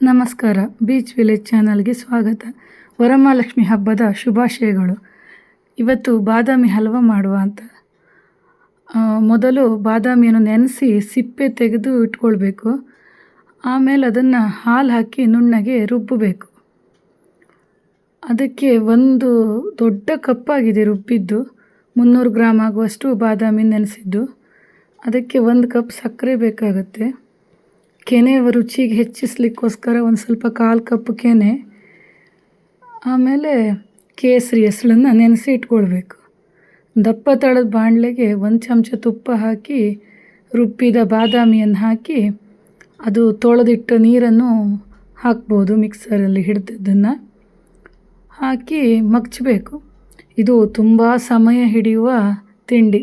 ನಮಸ್ಕಾರ. Beach village ಚಾನಲ್ಗೆ ಸ್ವಾಗತ. ವರಮಹಾಲಕ್ಷ್ಮಿ ಹಬ್ಬದ ಶುಭಾಶಯಗಳು. ಇವತ್ತು ಬಾದಾಮಿ ಹಲ್ವ ಮಾಡುವ ಅಂತ. ಮೊದಲು ಬಾದಾಮಿಯನ್ನು ನೆನೆಸಿ ಸಿಪ್ಪೆ ತೆಗೆದು ಇಟ್ಕೊಳ್ಬೇಕು. ಆಮೇಲೆ ಅದನ್ನು ಹಾಲು ಹಾಕಿ ನುಣ್ಣಗೆ ರುಬ್ಬಬೇಕು. ಅದಕ್ಕೆ ಒಂದು ದೊಡ್ಡ ಕಪ್ಪಾಗಿದೆ ರುಬ್ಬಿದ್ದು. ಮುನ್ನೂರು ಗ್ರಾಮ್ ಆಗುವಷ್ಟು ಬಾದಾಮಿ ನೆನೆಸಿದ್ದು. ಅದಕ್ಕೆ ಒಂದು ಕಪ್ ಸಕ್ಕರೆ ಬೇಕಾಗುತ್ತೆ. ಕೆನೆ ರುಚಿಗೆ ಹೆಚ್ಚಿಸ್ಲಿಕ್ಕೋಸ್ಕರ ಒಂದು ಸ್ವಲ್ಪ ಕಾಲು ಕಪ್ ಕೆನೆ, ಆಮೇಲೆ ಕೇಸರಿ ಹೆಸಳನ್ನು ನೆನೆಸಿ ಇಟ್ಕೊಳ್ಬೇಕು. ದಪ್ಪ ತಳದ ಬಾಣಲೆಗೆ ಒಂದು ಚಮಚ ತುಪ್ಪ ಹಾಕಿ, ರುಬ್ಬಿದ ಬಾದಾಮಿಯನ್ನು ಹಾಕಿ, ಅದು ತೊಳೆದಿಟ್ಟ ನೀರನ್ನು ಹಾಕ್ಬೋದು ಮಿಕ್ಸರಲ್ಲಿ ಹಿಡಿದದ್ದನ್ನು. ಹಾಕಿ ಮಗ್ಚಬೇಕು. ಇದು ತುಂಬ ಸಮಯ ಹಿಡಿಯುವ ತಿಂಡಿ.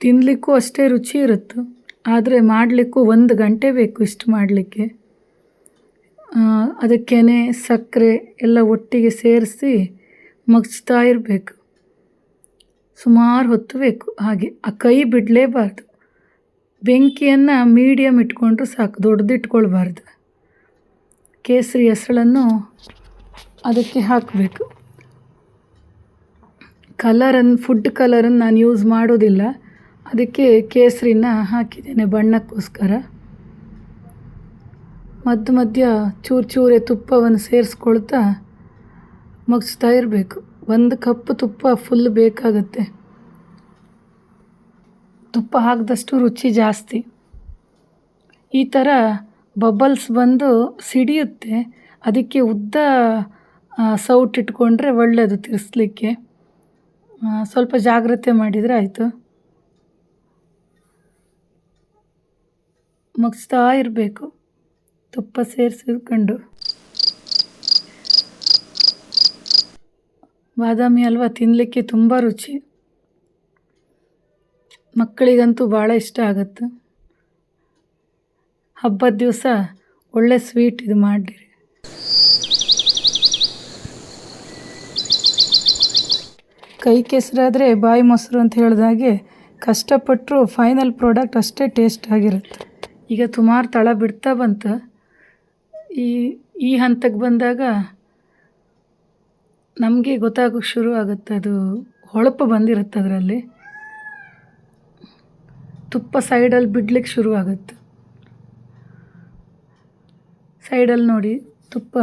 ತಿನ್ನಲಿಕ್ಕೂ ಅಷ್ಟೇ ರುಚಿ ಇರುತ್ತೆ. ಆದರೆ ಮಾಡಲಿಕ್ಕೂ ಒಂದು ಗಂಟೆ ಬೇಕು ಇಷ್ಟು ಮಾಡಲಿಕ್ಕೆ. ಅದಕ್ಕೇನೆ ಸಕ್ಕರೆ ಎಲ್ಲ ಒಟ್ಟಿಗೆ ಸೇರಿಸಿ ಮಗಚ್ತಾ ಇರಬೇಕು. ಸುಮಾರು ಹೊತ್ತು ಬೇಕು. ಹಾಗೆ ಆ ಕೈ ಬಿಡಲೇಬಾರ್ದು. ಬೆಂಕಿಯನ್ನು ಮೀಡಿಯಮ್ ಇಟ್ಕೊಂಡ್ರು ಸಾಕು ದೊಡ್ಡದಿಟ್ಕೊಳ್ಬಾರ್ದು ಕೇಸರಿ ಹೆಸಳನ್ನು ಅದಕ್ಕೆ ಹಾಕಬೇಕು. ಕಲರನ್ನು ಫುಡ್ ಕಲರನ್ನು ನಾನು ಯೂಸ್ ಮಾಡೋದಿಲ್ಲ. ಅದಕ್ಕೆ ಕೇಸರಿನ ಹಾಕಿದ್ದೇನೆ ಬಣ್ಣಕ್ಕೋಸ್ಕರ. ಮಧ್ಯ ಮಧ್ಯ ಚೂರು ಚೂರೆ ತುಪ್ಪವನ್ನು ಸೇರಿಸ್ಕೊಳ್ತಾ ಮುಗಿಸ್ತಾ ಇರಬೇಕು. ಒಂದು ಕಪ್ ತುಪ್ಪ ಫುಲ್ ಬೇಕಾಗುತ್ತೆ. ತುಪ್ಪ ಹಾಕಿದಷ್ಟು ರುಚಿ ಜಾಸ್ತಿ. ಈ ಥರ ಬಬಲ್ಸ್ ಬಂದು ಸಿಡಿಯುತ್ತೆ. ಅದಕ್ಕೆ ಉದ್ದ ಸೌಟ್ ಇಟ್ಕೊಂಡ್ರೆ ಒಳ್ಳೆಯದು ತಿರ್ಸ್ಲಿಕ್ಕೆ. ಸ್ವಲ್ಪ ಜಾಗ್ರತೆ ಮಾಡಿದರೆ ಆಯಿತು. ಮಗ್ಚ್ತಾ ಇರಬೇಕು. ತುಪ್ಪ ಸೇರಿಸಿಕೊಂಡು ಬಾದಾಮಿ ಹಲ್ವ ತಿನ್ನಲಿಕ್ಕೆ ತುಂಬ ರುಚಿ. ಮಕ್ಕಳಿಗಂತೂ ಭಾಳ ಇಷ್ಟ ಆಗುತ್ತೆ. ಹಬ್ಬದ ದಿವಸ ಒಳ್ಳೆ ಸ್ವೀಟ್ ಇದು ಮಾಡಿರಿ ಕೈ ಕೆಸರಾದರೆ ಬಾಯಿ ಮೊಸರು ಅಂತ ಹೇಳಿದಾಗೆ ಕಷ್ಟಪಟ್ಟರು ಫೈನಲ್ ಪ್ರಾಡಕ್ಟ್ ಅಷ್ಟೇ ಟೇಸ್ಟ್ ಆಗಿರುತ್ತೆ. ಈಗ ಸುಮಾರು ತಳ ಬಿಡ್ತಾ ಬಂತು. ಈ ಈ ಹಂತಕ್ಕೆ ಬಂದಾಗ ನಮಗೆ ಗೊತ್ತಾಗೋಕ್ಕೆ ಶುರು ಆಗುತ್ತೆ. ಅದು ಹೊಳಪು ಬಂದಿರುತ್ತೆ ಅದರಲ್ಲಿ. ತುಪ್ಪ ಸೈಡಲ್ಲಿ ಬಿಡ್ಲಿಕ್ಕೆ ಶುರು ಆಗುತ್ತೆ. ಸೈಡಲ್ಲಿ ನೋಡಿ ತುಪ್ಪ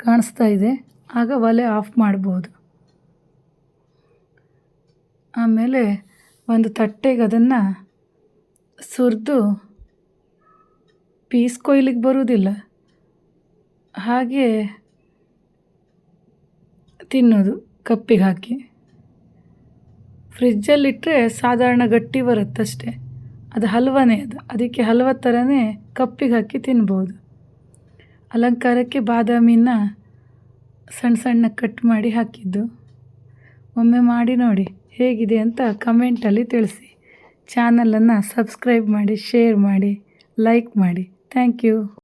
ಕಾಣಿಸ್ತಾ ಇದೆ. ಆಗ ಒಲೆ ಆಫ್ ಮಾಡ್ಬೋದು. ಆಮೇಲೆ ಒಂದು ತಟ್ಟೆಗೆ ಅದನ್ನು ಸುರಿದು ಪೀಸ್ ಕೊಯ್ಲಿಗೆ ಬರುವುದಿಲ್ಲ ಹಾಗೆ ತಿನ್ನೋದು, ಕಪ್ಪಿಗೆ ಹಾಕಿ. ಫ್ರಿಜ್ಜಲ್ಲಿಟ್ಟರೆ ಸಾಧಾರಣ ಗಟ್ಟಿ ಬರುತ್ತಷ್ಟೆ ಅದು ಹಲ್ವನೇ ಅದು. ಅದಕ್ಕೆ ಹಲ್ವ ಥರನೇ ಕಪ್ಪಿಗೆ ಹಾಕಿ ತಿನ್ಬೋದು. ಅಲಂಕಾರಕ್ಕೆ ಬಾದಾಮಿನ ಸಣ್ಣ ಸಣ್ಣ ಕಟ್ ಮಾಡಿ ಹಾಕಿದ್ದು. ಒಮ್ಮೆ ಮಾಡಿ ನೋಡಿ ಹೇಗಿದೆ ಅಂತ ಕಮೆಂಟಲ್ಲಿ ತಿಳಿಸಿ. ಚಾನಲನ್ನು ಸಬ್ಸ್ಕ್ರೈಬ್ ಮಾಡಿ ಶೇರ್ ಮಾಡಿ ಲೈಕ್ ಮಾಡಿ. Thank you